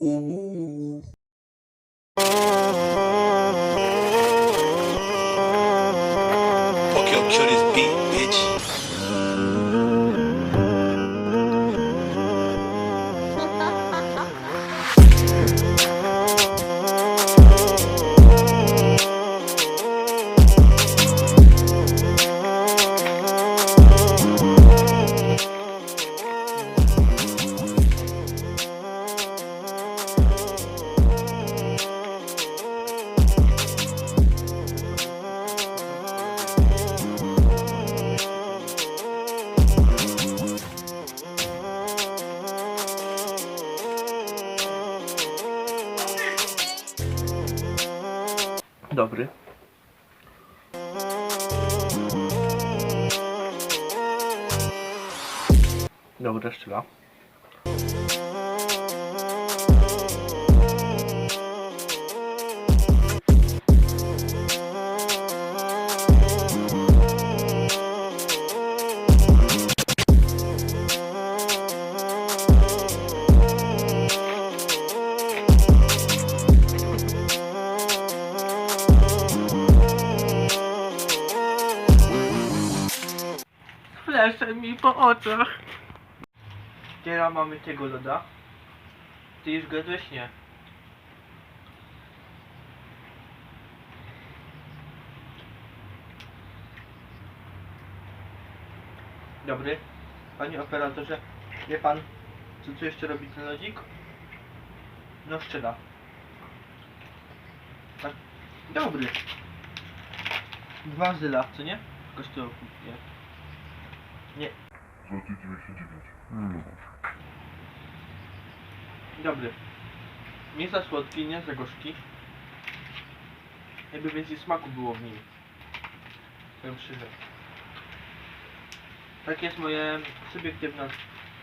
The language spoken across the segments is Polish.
I'll kill this beat. Dobry. Dobra, jeszcze raz. Flesze mi po oczach. Teraz mamy tego loda. Ty już gadłeś? Nie. Dobry. Panie operatorze, wie pan, co tu jeszcze robi ten lodzik? No szczela. Tak. Dobry. Dwa zyla, co nie? Kosztują nie. Nie. Złoty 99. Dobry. Nie za słodki, nie za gorzki. Jakby więcej smaku było w nim. Powiem szczerze. Tak jest moje subiektywne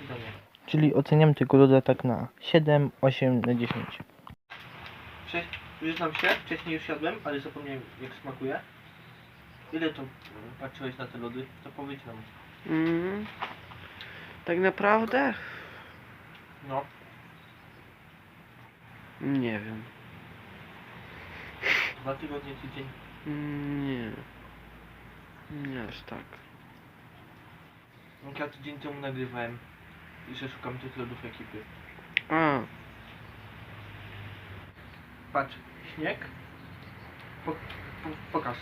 zdanie. Czyli oceniam tego loda tak na 7, 8 na 10. Wcześ... Przyznam się, wcześniej już jadłem, ale zapomniałem jak smakuje. Ile to mm, patrzyłeś na te lody? To powiedz nam. Mm. Tak naprawdę? No. Nie wiem. Dwa tygodnie, tydzień. Nie. Nie aż tak. Jak ja tydzień temu nagrywałem. I że szukam tych lodów ekipy. A, Patrz, śnieg. Po, po, pokaż.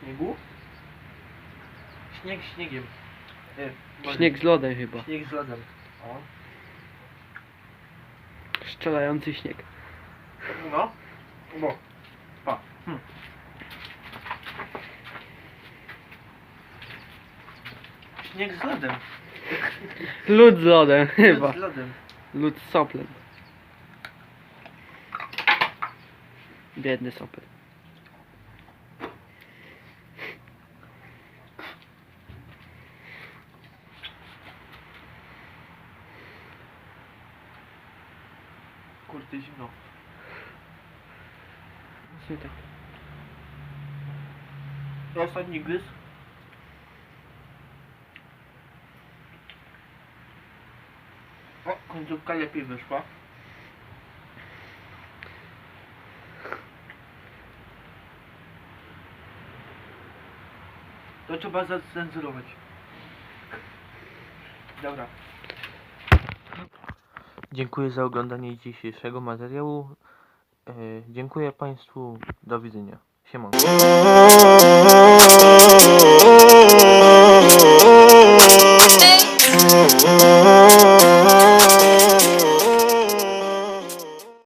Śniegu. Śnieg śniegiem. E, Boże, śnieg z lodem chyba. Śnieg z lodem. O. Strzelający śnieg. No. Bo. Pa. Hm. Śnieg z lodem. Lód z lodem chyba. Lód z lodem. Lód z soplem. Biedny sopel. Kurde zimno. Właśnie tak. Ostatni gryz. O, końcówka lepiej wyszła. To trzeba zacenzurować. Dobra. Dziękuję za oglądanie dzisiejszego materiału. E, dziękuję Państwu. Do widzenia. Siemanko.